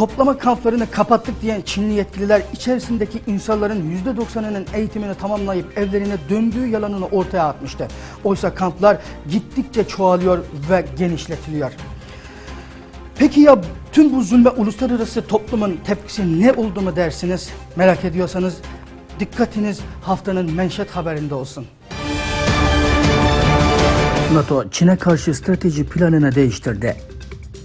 Toplama kamplarını kapattık diyen Çinli yetkililer içerisindeki insanların %90'ının eğitimini tamamlayıp evlerine döndüğü yalanını ortaya atmıştı. Oysa kamplar gittikçe çoğalıyor ve genişletiliyor. Peki ya tüm bu zulme uluslararası toplumun tepkisi ne oldu mu dersiniz? Merak ediyorsanız dikkatiniz haftanın menşet haberinde olsun. NATO Çin'e karşı strateji planını değiştirdi.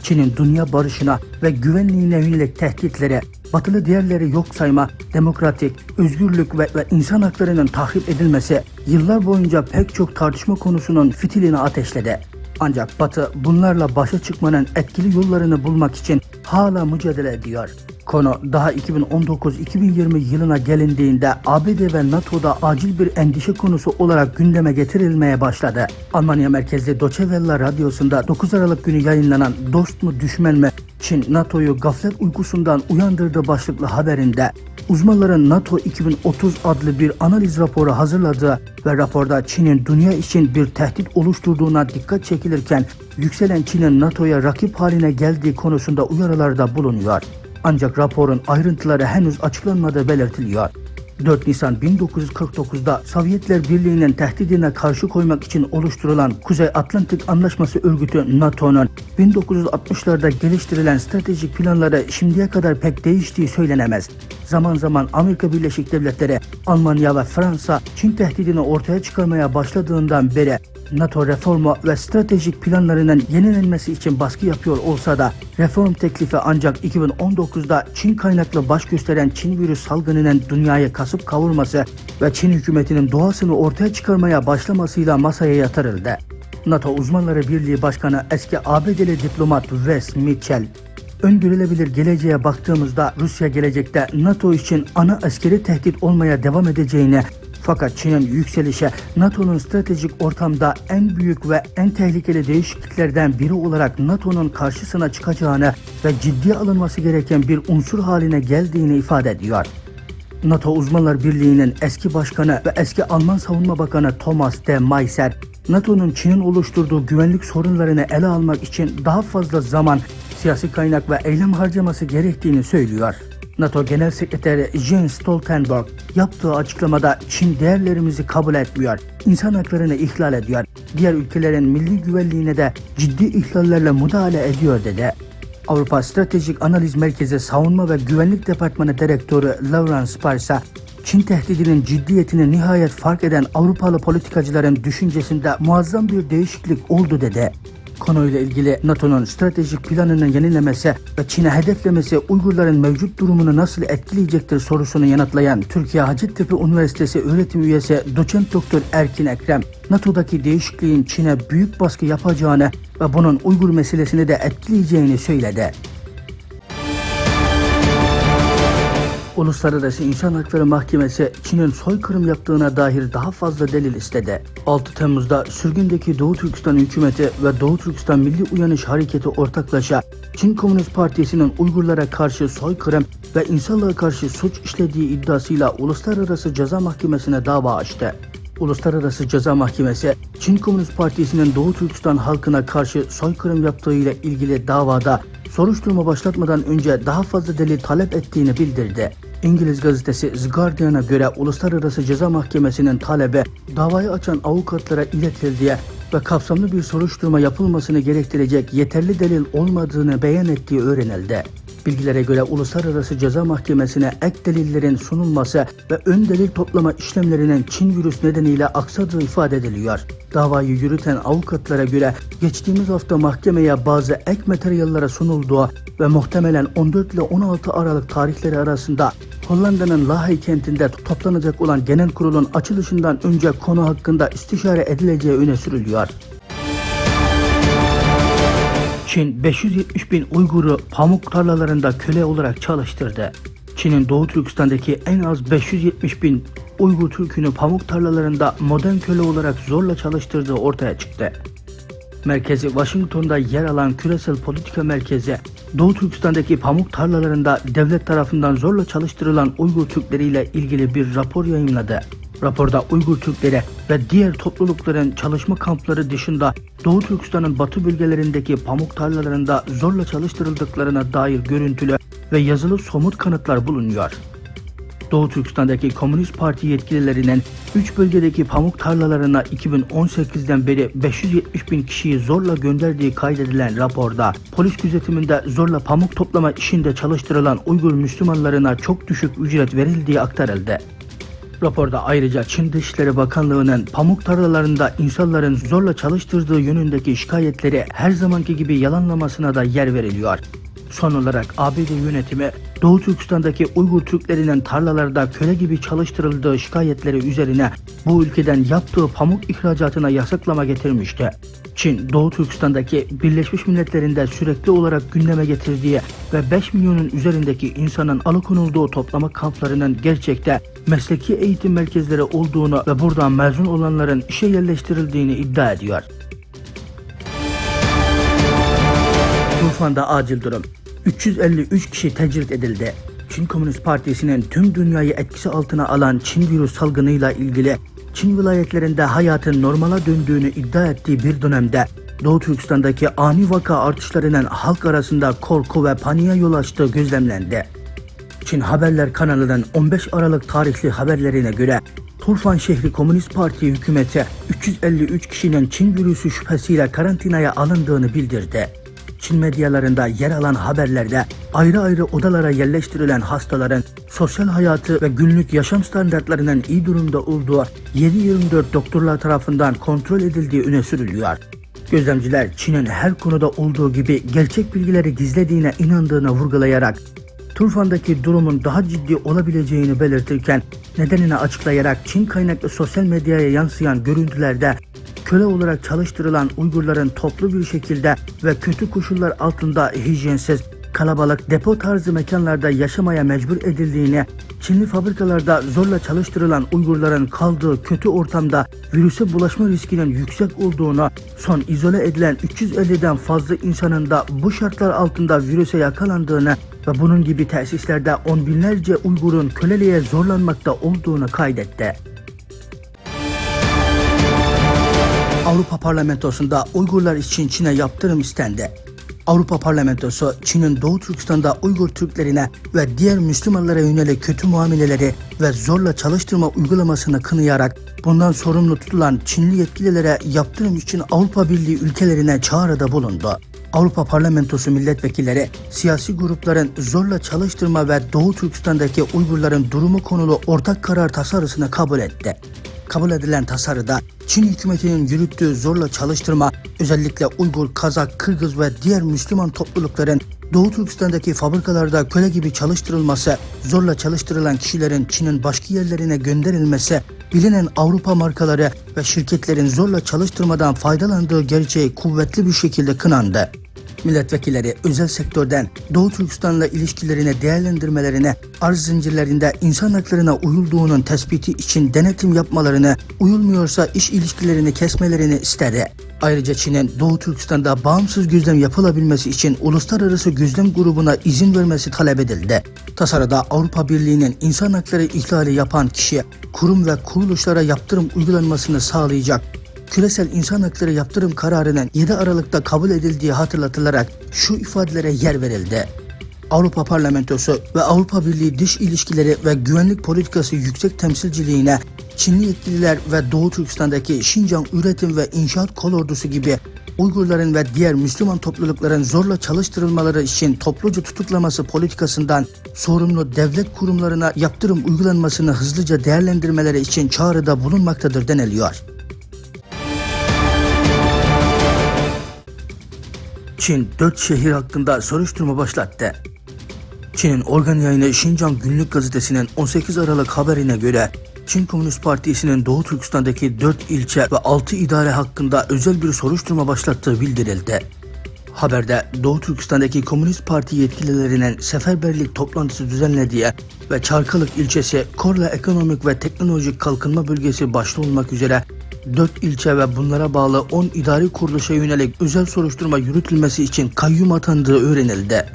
Çin'in dünya barışına ve güvenliğine yönelik tehditlere, batılı diğerleri yok sayma, demokratik, özgürlük ve, ve insan haklarının tahrip edilmesi yıllar boyunca pek çok tartışma konusunun fitilini ateşledi. Ancak Batı bunlarla başa çıkmanın etkili yollarını bulmak için hala mücadele ediyor. Konu daha 2019-2020 yılına gelindiğinde ABD ve NATO'da acil bir endişe konusu olarak gündeme getirilmeye başladı. Almanya merkezli Deutsche Welle radyosunda 9 Aralık günü yayınlanan Dost mu düşman mı Çin NATO'yu gaflet uykusundan uyandırdı başlıklı haberinde uzmanların NATO 2030 adlı bir analiz raporu hazırladığı ve raporda Çin'in dünya için bir tehdit oluşturduğuna dikkat çekilirken yükselen Çin'in NATO'ya rakip haline geldiği konusunda uyarılarda bulunuyor. Ancak raporun ayrıntıları henüz açıklanmadığı belirtiliyor. 4 Nisan 1949'da Sovyetler Birliği'nin tehdidine karşı koymak için oluşturulan Kuzey Atlantik Anlaşması Örgütü NATO'nun 1960'larda geliştirilen stratejik planları şimdiye kadar pek değiştiği söylenemez. Zaman zaman Amerika Birleşik Devletleri, Almanya ve Fransa Çin tehdidini ortaya çıkarmaya başladığından beri NATO reformu ve stratejik planlarının yenilenmesi için baskı yapıyor olsa da reform teklifi ancak 2019'da Çin kaynaklı baş gösteren Çin virüs salgınının dünyaya kasıp kavurması ve Çin hükümetinin doğasını ortaya çıkarmaya başlamasıyla masaya yatırıldı. NATO Uzmanları Birliği Başkanı eski ABD'li diplomat Wes Mitchell, öngörülebilir geleceğe baktığımızda Rusya gelecekte NATO için ana askeri tehdit olmaya devam edeceğini fakat Çin'in yükselişe NATO'nun stratejik ortamda en büyük ve en tehlikeli değişikliklerden biri olarak NATO'nun karşısına çıkacağını ve ciddiye alınması gereken bir unsur haline geldiğini ifade ediyor. NATO Uzmanlar Birliği'nin eski başkanı ve eski Alman Savunma Bakanı Thomas de Maiser, NATO'nun Çin'in oluşturduğu güvenlik sorunlarını ele almak için daha fazla zaman, siyasi kaynak ve eylem harcaması gerektiğini söylüyor. NATO Genel Sekreteri Jens Stoltenberg yaptığı açıklamada Çin değerlerimizi kabul etmiyor, insan haklarını ihlal ediyor, diğer ülkelerin milli güvenliğine de ciddi ihlallerle müdahale ediyor dedi. Avrupa Stratejik Analiz Merkezi Savunma ve Güvenlik Departmanı Direktörü Lawrence Parsa, Çin tehdidinin ciddiyetini nihayet fark eden Avrupalı politikacıların düşüncesinde muazzam bir değişiklik oldu dedi. Konuyla ilgili NATO'nun stratejik planının yenilemesi ve Çin'e hedeflemesi Uygurların mevcut durumunu nasıl etkileyecektir sorusunu yanıtlayan Türkiye Hacettepe Üniversitesi öğretim üyesi doçent doktor Erkin Ekrem, NATO'daki değişikliğin Çin'e büyük baskı yapacağını ve bunun Uygur meselesini de etkileyeceğini söyledi. Uluslararası İnsan Hakları Mahkemesi Çin'in soykırım yaptığına dair daha fazla delil istedi. 6 Temmuz'da sürgündeki Doğu Türkistan hükümeti ve Doğu Türkistan Milli Uyanış Hareketi ortaklaşa Çin Komünist Partisi'nin Uygurlara karşı soykırım ve insanlığa karşı suç işlediği iddiasıyla Uluslararası Ceza Mahkemesi'ne dava açtı. Uluslararası Ceza Mahkemesi, Çin Komünist Partisi'nin Doğu Türkistan halkına karşı soykırım yaptığıyla ilgili davada soruşturma başlatmadan önce daha fazla delil talep ettiğini bildirdi. İngiliz gazetesi The Guardian'a göre Uluslararası Ceza Mahkemesi'nin talebi davayı açan avukatlara iletildiği ve kapsamlı bir soruşturma yapılmasını gerektirecek yeterli delil olmadığını beyan ettiği öğrenildi. Bilgilere göre Uluslararası Ceza Mahkemesi'ne ek delillerin sunulması ve ön delil toplama işlemlerinin Çin virüs nedeniyle aksadığı ifade ediliyor. Davayı yürüten avukatlara göre geçtiğimiz hafta mahkemeye bazı ek materyallere sunulduğu ve muhtemelen 14 ile 16 Aralık tarihleri arasında Hollanda'nın Lahey kentinde toplanacak olan genel kurulun açılışından önce konu hakkında istişare edileceği öne sürülüyor. Çin 570 bin Uygur'u pamuk tarlalarında köle olarak çalıştırdı. Çin'in Doğu Türkistan'daki en az 570 bin Uygur Türk'ünü pamuk tarlalarında modern köle olarak zorla çalıştırdığı ortaya çıktı. Merkezi Washington'da yer alan küresel politika merkezi, Doğu Türkistan'daki pamuk tarlalarında devlet tarafından zorla çalıştırılan Uygur Türkleriyle ilgili bir rapor yayınladı. Raporda Uygur Türkleri ve diğer toplulukların çalışma kampları dışında Doğu Türkistan'ın batı bölgelerindeki pamuk tarlalarında zorla çalıştırıldıklarına dair görüntülü ve yazılı somut kanıtlar bulunuyor. Doğu Türkistan'daki Komünist Parti yetkililerinin 3 bölgedeki pamuk tarlalarına 2018'den beri 570 bin kişiyi zorla gönderdiği kaydedilen raporda polis gözetiminde zorla pamuk toplama işinde çalıştırılan Uygur Müslümanlarına çok düşük ücret verildiği aktarıldı. Raporda ayrıca Çin Dışişleri Bakanlığı'nın pamuk tarlalarında insanların zorla çalıştırdığı yönündeki şikayetleri her zamanki gibi yalanlamasına da yer veriliyor. Son olarak ABD yönetimi Doğu Türkistan'daki Uygur Türklerinin tarlalarda köle gibi çalıştırıldığı şikayetleri üzerine bu ülkeden yaptığı pamuk ihracatına yasaklama getirmişti. Çin, Doğu Türkistan'daki Birleşmiş Milletler'inde sürekli olarak gündeme getirdiği ve 5 milyonun üzerindeki insanın alıkonulduğu toplama kamplarının gerçekte mesleki eğitim merkezleri olduğunu ve buradan mezun olanların işe yerleştirildiğini iddia ediyor. Turfan'da acil durum. 353 kişi tecrit edildi. Çin Komünist Partisi'nin tüm dünyayı etkisi altına alan Çin virüs salgınıyla ilgili Çin vilayetlerinde hayatın normala döndüğünü iddia ettiği bir dönemde Doğu Türkistan'daki ani vaka artışlarının halk arasında korku ve paniğe yol açtığı gözlemlendi. Çin Haberler kanalının 15 Aralık tarihli haberlerine göre Turfan şehri Komünist Parti hükümeti 353 kişinin Çin virüsü şüphesiyle karantinaya alındığını bildirdi. Çin medyalarında yer alan haberlerde ayrı ayrı odalara yerleştirilen hastaların sosyal hayatı ve günlük yaşam standartlarının iyi durumda olduğu 7-24 doktorlar tarafından kontrol edildiği öne sürülüyor. Gözlemciler Çin'in her konuda olduğu gibi gerçek bilgileri gizlediğine inandığını vurgulayarak Turfan'daki durumun daha ciddi olabileceğini belirtirken nedenini açıklayarak Çin kaynaklı sosyal medyaya yansıyan görüntülerde köle olarak çalıştırılan Uygurların toplu bir şekilde ve kötü koşullar altında hijyensiz, kalabalık depo tarzı mekanlarda yaşamaya mecbur edildiğini, Çinli fabrikalarda zorla çalıştırılan Uygurların kaldığı kötü ortamda virüse bulaşma riskinin yüksek olduğunu, son izole edilen 350'den fazla insanın da bu şartlar altında virüse yakalandığını ve bunun gibi tesislerde on binlerce Uygur'un köleliğe zorlanmakta olduğunu kaydetti. Avrupa Parlamentosu'nda Uygurlar için Çin'e yaptırım istendi. Avrupa Parlamentosu Çin'in Doğu Türkistan'da Uygur Türklerine ve diğer Müslümanlara yönelik kötü muameleleri ve zorla çalıştırma uygulamasını kınayarak bundan sorumlu tutulan Çinli yetkililere yaptırım için Avrupa Birliği ülkelerine çağrıda bulundu. Avrupa Parlamentosu milletvekilleri siyasi grupların zorla çalıştırma ve Doğu Türkistan'daki Uygurların durumu konulu ortak karar tasarısını kabul etti. Kabul edilen tasarıda Çin hükümetinin yürüttüğü zorla çalıştırma özellikle Uygur, Kazak, Kırgız ve diğer Müslüman toplulukların Doğu Türkistan'daki fabrikalarda köle gibi çalıştırılması, zorla çalıştırılan kişilerin Çin'in başka yerlerine gönderilmesi, bilinen Avrupa markaları ve şirketlerin zorla çalıştırmadan faydalandığı gerçeği kuvvetli bir şekilde kınandı milletvekilleri özel sektörden Doğu Türkistan'la ilişkilerini değerlendirmelerine, arz zincirlerinde insan haklarına uyulduğunun tespiti için denetim yapmalarını, uyulmuyorsa iş ilişkilerini kesmelerini istedi. Ayrıca Çin'in Doğu Türkistan'da bağımsız gözlem yapılabilmesi için uluslararası gözlem grubuna izin vermesi talep edildi. Tasarıda Avrupa Birliği'nin insan hakları ihlali yapan kişi, kurum ve kuruluşlara yaptırım uygulanmasını sağlayacak küresel insan hakları yaptırım kararının 7 Aralık'ta kabul edildiği hatırlatılarak şu ifadelere yer verildi. Avrupa Parlamentosu ve Avrupa Birliği Dış İlişkileri ve Güvenlik Politikası Yüksek Temsilciliğine Çinli yetkililer ve Doğu Türkistan'daki Şincan Üretim ve İnşaat Kolordusu gibi Uygurların ve diğer Müslüman toplulukların zorla çalıştırılmaları için topluca tutuklaması politikasından sorumlu devlet kurumlarına yaptırım uygulanmasını hızlıca değerlendirmeleri için çağrıda bulunmaktadır deniliyor. Çin 4 şehir hakkında soruşturma başlattı. Çin'in organ yayını Şincan Günlük Gazetesi'nin 18 Aralık haberine göre Çin Komünist Partisi'nin Doğu Türkistan'daki 4 ilçe ve 6 idare hakkında özel bir soruşturma başlattığı bildirildi. Haberde Doğu Türkistan'daki Komünist Parti yetkililerinin seferberlik toplantısı düzenlediği ve Çarkalık ilçesi Korla Ekonomik ve Teknolojik Kalkınma Bölgesi başta olmak üzere 4 ilçe ve bunlara bağlı 10 idari kuruluşa yönelik özel soruşturma yürütülmesi için kayyum atandığı öğrenildi.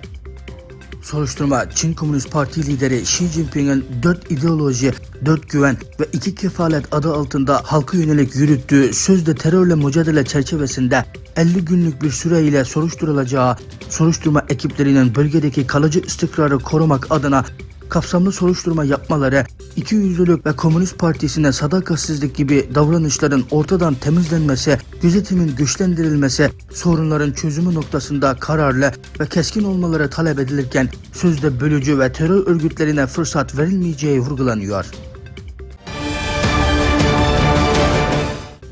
Soruşturma Çin Komünist Parti lideri Xi Jinping'in 4 ideoloji, 4 güven ve 2 kefalet adı altında halka yönelik yürüttüğü sözde terörle mücadele çerçevesinde 50 günlük bir süreyle soruşturulacağı soruşturma ekiplerinin bölgedeki kalıcı istikrarı korumak adına kapsamlı soruşturma yapmaları, iki yüzlülük ve Komünist Partisi'ne sadakatsizlik gibi davranışların ortadan temizlenmesi, gözetimin güçlendirilmesi, sorunların çözümü noktasında kararlı ve keskin olmaları talep edilirken sözde bölücü ve terör örgütlerine fırsat verilmeyeceği vurgulanıyor.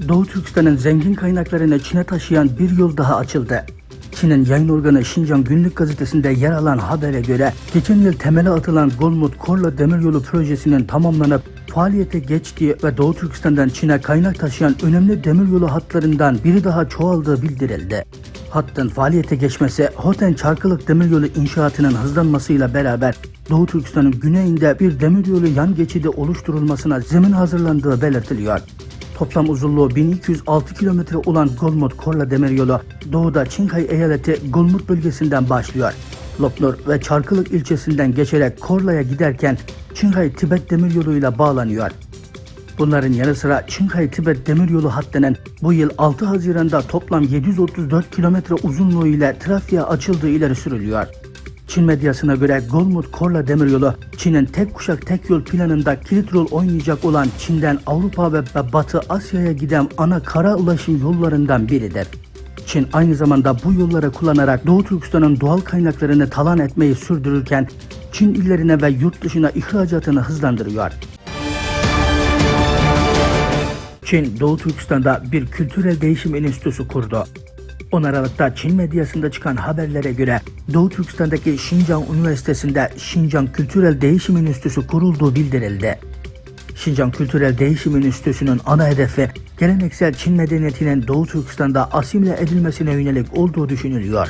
Doğu Türkistan'ın zengin kaynaklarını Çin'e taşıyan bir yol daha açıldı. Çin'in yayın organı Şincan Günlük Gazetesi'nde yer alan habere göre geçen yıl temeli atılan Golmut Korla Demiryolu projesinin tamamlanıp faaliyete geçtiği ve Doğu Türkistan'dan Çin'e kaynak taşıyan önemli demiryolu hatlarından biri daha çoğaldığı bildirildi. Hattın faaliyete geçmesi Hoten Çarkılık Demiryolu inşaatının hızlanmasıyla beraber Doğu Türkistan'ın güneyinde bir demiryolu yan geçidi oluşturulmasına zemin hazırlandığı belirtiliyor. Toplam uzunluğu 1206 kilometre olan Golmut Korla Demiryolu doğuda Çinkay eyaleti Golmut bölgesinden başlıyor. Lopnur ve Çarkılık ilçesinden geçerek Korla'ya giderken Çinkay Tibet Demiryolu'yla bağlanıyor. Bunların yanı sıra Çinkay Tibet Demiryolu hattının bu yıl 6 Haziran'da toplam 734 kilometre uzunluğu ile trafiğe açıldığı ileri sürülüyor. Çin medyasına göre Golmut Korla Demiryolu, Çin'in tek kuşak tek yol planında kilit rol oynayacak olan Çin'den Avrupa ve Batı Asya'ya giden ana kara ulaşım yollarından biridir. Çin aynı zamanda bu yolları kullanarak Doğu Türkistan'ın doğal kaynaklarını talan etmeyi sürdürürken Çin illerine ve yurt dışına ihracatını hızlandırıyor. Çin, Doğu Türkistan'da bir kültürel değişim enstitüsü kurdu. 10 Aralık'ta Çin medyasında çıkan haberlere göre Doğu Türkistan'daki Şincan Üniversitesi'nde Şincan Kültürel Değişim Enstitüsü kurulduğu bildirildi. Şincan Kültürel Değişim Enstitüsü'nün ana hedefi geleneksel Çin medeniyetinin Doğu Türkistan'da asimile edilmesine yönelik olduğu düşünülüyor.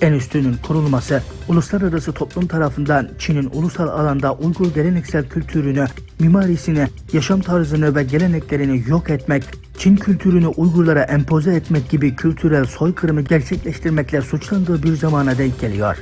Enstitünün kurulması uluslararası toplum tarafından Çin'in ulusal alanda Uygur geleneksel kültürünü, mimarisini, yaşam tarzını ve geleneklerini yok etmek, Çin kültürünü Uygurlara empoze etmek gibi kültürel soykırımı gerçekleştirmekle suçlandığı bir zamana denk geliyor.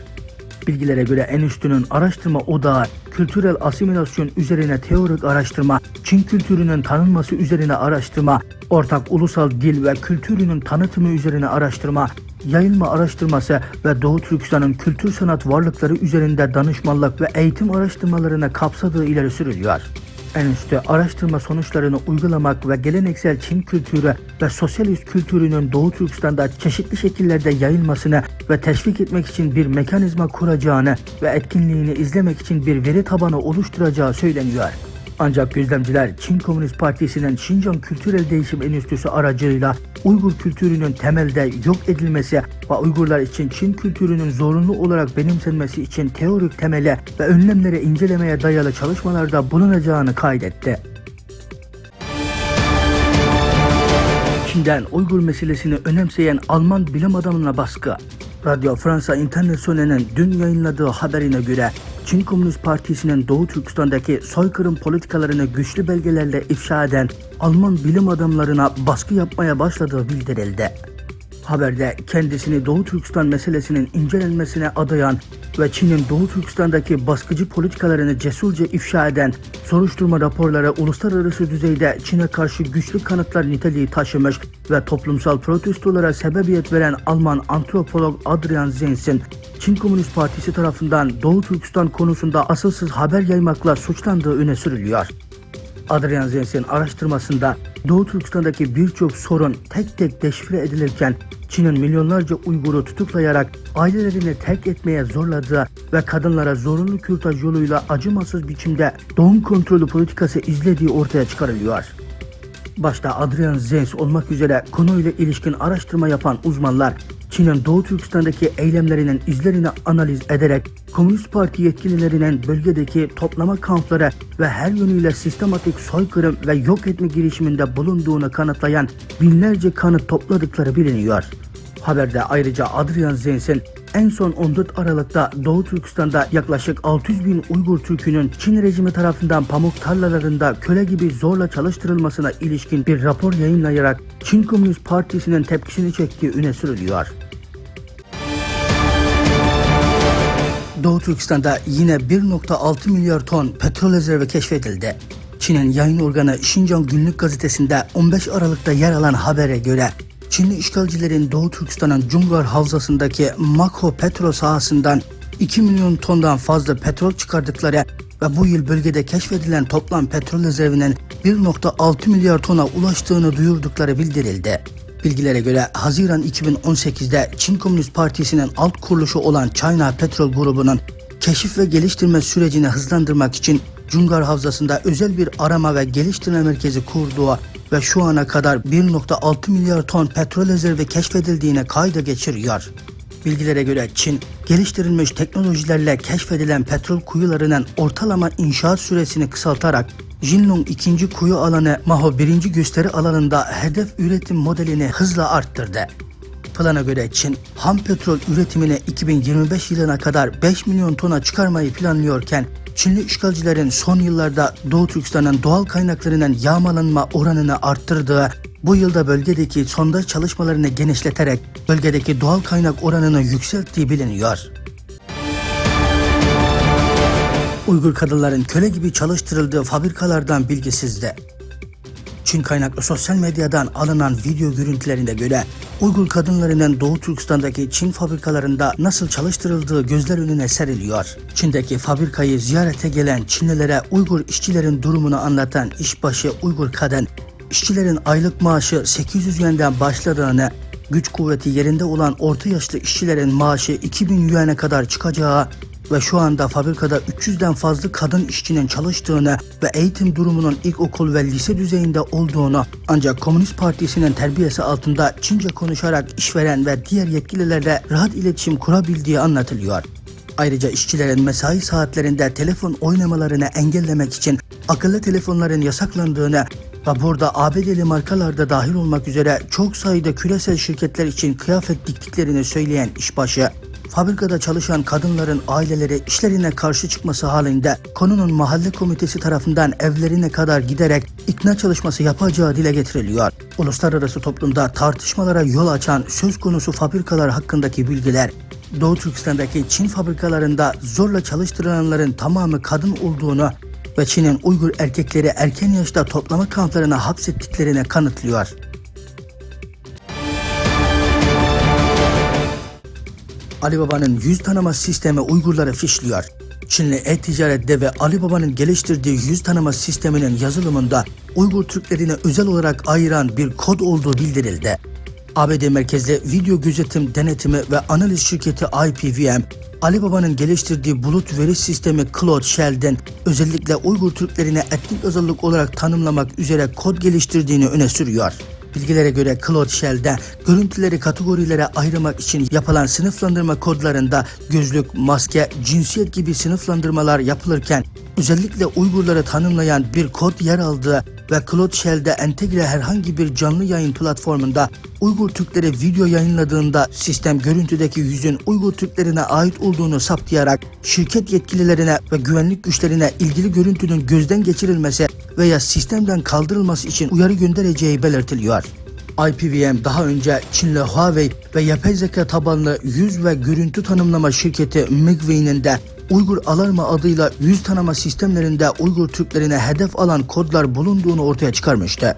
Bilgilere göre Enstitünün araştırma odağı kültürel asimilasyon üzerine teorik araştırma, Çin kültürünün tanınması üzerine araştırma, ortak ulusal dil ve kültürünün tanıtımı üzerine araştırma, yayılma araştırması ve Doğu Türkistan'ın kültür sanat varlıkları üzerinde danışmanlık ve eğitim araştırmalarına kapsadığı ileri sürülüyor. Enstitü araştırma sonuçlarını uygulamak ve geleneksel Çin kültürü ve sosyalist kültürünün Doğu Türkistan'da çeşitli şekillerde yayılmasını ve teşvik etmek için bir mekanizma kuracağını ve etkinliğini izlemek için bir veri tabanı oluşturacağı söyleniyor. Ancak gözlemciler Çin Komünist Partisi'nin Şincan Kültürel Değişim Enstitüsü aracılığıyla Uygur kültürünün temelde yok edilmesi ve Uygurlar için Çin kültürünün zorunlu olarak benimsenmesi için teorik temele ve önlemlere incelemeye dayalı çalışmalarda bulunacağını kaydetti. Çin'den Uygur meselesini önemseyen Alman bilim adamına baskı. Radyo Fransa International'in dün yayınladığı haberine göre Çin Komünist Partisi'nin Doğu Türkistan'daki soykırım politikalarını güçlü belgelerle ifşa eden Alman bilim adamlarına baskı yapmaya başladığı bildirildi. Haberde kendisini Doğu Türkistan meselesinin incelenmesine adayan ve Çin'in Doğu Türkistan'daki baskıcı politikalarını cesurca ifşa eden soruşturma raporları uluslararası düzeyde Çin'e karşı güçlü kanıtlar niteliği taşımış ve toplumsal protestolara sebebiyet veren Alman antropolog Adrian Zens'in Çin Komünist Partisi tarafından Doğu Türkistan konusunda asılsız haber yaymakla suçlandığı öne sürülüyor. Adrian Zens'in araştırmasında Doğu Türkistan'daki birçok sorun tek tek deşifre edilirken Çin'in milyonlarca Uygur'u tutuklayarak ailelerini terk etmeye zorladığı ve kadınlara zorunlu kürtaj yoluyla acımasız biçimde doğum kontrolü politikası izlediği ortaya çıkarılıyor. Başta Adrian Zenz olmak üzere konuyla ilişkin araştırma yapan uzmanlar Çin'in Doğu Türkistan'daki eylemlerinin izlerini analiz ederek Komünist Parti yetkililerinin bölgedeki toplama kampları ve her yönüyle sistematik soykırım ve yok etme girişiminde bulunduğunu kanıtlayan binlerce kanıt topladıkları biliniyor. Haberde ayrıca Adrian Zens'in en son 14 Aralık'ta Doğu Türkistan'da yaklaşık 600 bin Uygur Türk'ünün Çin rejimi tarafından pamuk tarlalarında köle gibi zorla çalıştırılmasına ilişkin bir rapor yayınlayarak Çin Komünist Partisi'nin tepkisini çektiği öne sürülüyor. Doğu Türkistan'da yine 1.6 milyar ton petrol rezervi keşfedildi. Çin'in yayın organı Şincan Günlük Gazetesi'nde 15 Aralık'ta yer alan habere göre Çinli işgalcilerin Doğu Türkistan'ın Cungar Havzası'ndaki Makho petrol sahasından 2 milyon tondan fazla petrol çıkardıkları ve bu yıl bölgede keşfedilen toplam petrol rezervinin 1.6 milyar tona ulaştığını duyurdukları bildirildi. Bilgilere göre Haziran 2018'de Çin Komünist Partisi'nin alt kuruluşu olan China Petrol Grubu'nun keşif ve geliştirme sürecini hızlandırmak için Cungar Havzası'nda özel bir arama ve geliştirme merkezi kurduğu ve şu ana kadar 1.6 milyar ton petrol rezervi keşfedildiğine kayda geçiriyor. Bilgilere göre Çin, geliştirilmiş teknolojilerle keşfedilen petrol kuyularının ortalama inşaat süresini kısaltarak Jinlong 2. kuyu alanı Maho 1. gösteri alanında hedef üretim modelini hızla arttırdı. Plana göre Çin, ham petrol üretimini 2025 yılına kadar 5 milyon tona çıkarmayı planlıyorken, Çinli işgalcilerin son yıllarda Doğu Türkistan'ın doğal kaynaklarının yağmalanma oranını arttırdığı, bu yılda bölgedeki sondaj çalışmalarını genişleterek bölgedeki doğal kaynak oranını yükselttiği biliniyor. Uygur kadınların köle gibi çalıştırıldığı fabrikalardan bilgisizdi. Çin kaynaklı sosyal medyadan alınan video görüntülerine göre Uygur kadınlarının Doğu Türkistan'daki Çin fabrikalarında nasıl çalıştırıldığı gözler önüne seriliyor. Çin'deki fabrikayı ziyarete gelen Çinlilere Uygur işçilerin durumunu anlatan işbaşı Uygur kadın, işçilerin aylık maaşı 800 yenden başladığını, güç kuvveti yerinde olan orta yaşlı işçilerin maaşı 2000 yuan'e kadar çıkacağı ve şu anda fabrikada 300'den fazla kadın işçinin çalıştığını ve eğitim durumunun ilkokul ve lise düzeyinde olduğunu ancak Komünist Partisi'nin terbiyesi altında Çince konuşarak işveren ve diğer yetkililerle rahat iletişim kurabildiği anlatılıyor. Ayrıca işçilerin mesai saatlerinde telefon oynamalarını engellemek için akıllı telefonların yasaklandığını burada ABD'li markalarda dahil olmak üzere çok sayıda küresel şirketler için kıyafet diktiklerini söyleyen işbaşı, fabrikada çalışan kadınların aileleri işlerine karşı çıkması halinde konunun mahalle komitesi tarafından evlerine kadar giderek ikna çalışması yapacağı dile getiriliyor. Uluslararası toplumda tartışmalara yol açan söz konusu fabrikalar hakkındaki bilgiler Doğu Türkistan'daki Çin fabrikalarında zorla çalıştırılanların tamamı kadın olduğunu ve Çin'in Uygur erkekleri erken yaşta toplama kamplarına hapsettiklerine kanıtlıyor. Ali Baba'nın yüz tanıma sistemi Uygurları fişliyor. Çinli e-ticarette ve Ali Baba'nın geliştirdiği yüz tanıma sisteminin yazılımında Uygur Türklerine özel olarak ayıran bir kod olduğu bildirildi. ABD merkezli video gözetim denetimi ve analiz şirketi IPVM, Ali Baba'nın geliştirdiği bulut veri sistemi Cloud Shell'den özellikle Uygur Türklerine etnik özellik olarak tanımlamak üzere kod geliştirdiğini öne sürüyor. Bilgilere göre Cloud Shell'de görüntüleri kategorilere ayırmak için yapılan sınıflandırma kodlarında gözlük, maske, cinsiyet gibi sınıflandırmalar yapılırken özellikle Uygurları tanımlayan bir kod yer aldığı ve Cloud Shell'de entegre herhangi bir canlı yayın platformunda Uygur Türkleri video yayınladığında sistem görüntüdeki yüzün Uygur Türklerine ait olduğunu saptayarak şirket yetkililerine ve güvenlik güçlerine ilgili görüntünün gözden geçirilmesi veya sistemden kaldırılması için uyarı göndereceği belirtiliyor. IPVM daha önce Çinli Huawei ve yapay zeka tabanlı yüz ve görüntü tanımlama şirketi Migway'nin de Uygur Alarma adıyla yüz tanıma sistemlerinde Uygur Türklerine hedef alan kodlar bulunduğunu ortaya çıkarmıştı.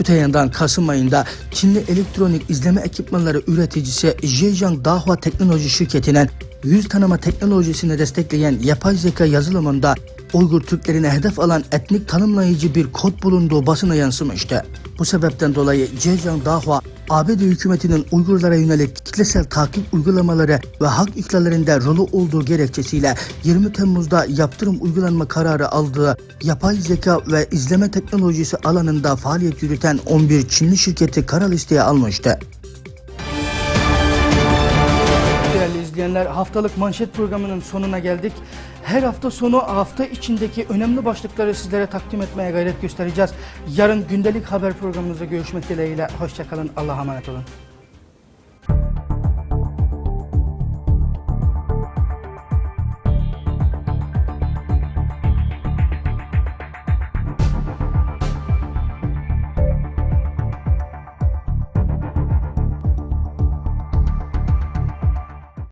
Öte yandan Kasım ayında Çinli elektronik izleme ekipmanları üreticisi Zhejiang Dahua Teknoloji Şirketi'nin yüz tanıma teknolojisini destekleyen yapay zeka yazılımında Uygur Türklerine hedef alan etnik tanımlayıcı bir kod bulunduğu basına yansımıştı. Bu sebepten dolayı Zhejiang Dahua, ABD hükümetinin Uygurlara yönelik kitlesel takip uygulamaları ve hak ihlallerinde rolü olduğu gerekçesiyle 20 Temmuz'da yaptırım uygulanma kararı aldığı yapay zeka ve izleme teknolojisi alanında faaliyet yürüten 11 Çinli şirketi kara listeye almıştı. Değerli izleyenler haftalık manşet programının sonuna geldik. Her hafta sonu hafta içindeki önemli başlıkları sizlere takdim etmeye gayret göstereceğiz. Yarın gündelik haber programımızda görüşmek dileğiyle. Hoşçakalın. Allah'a emanet olun.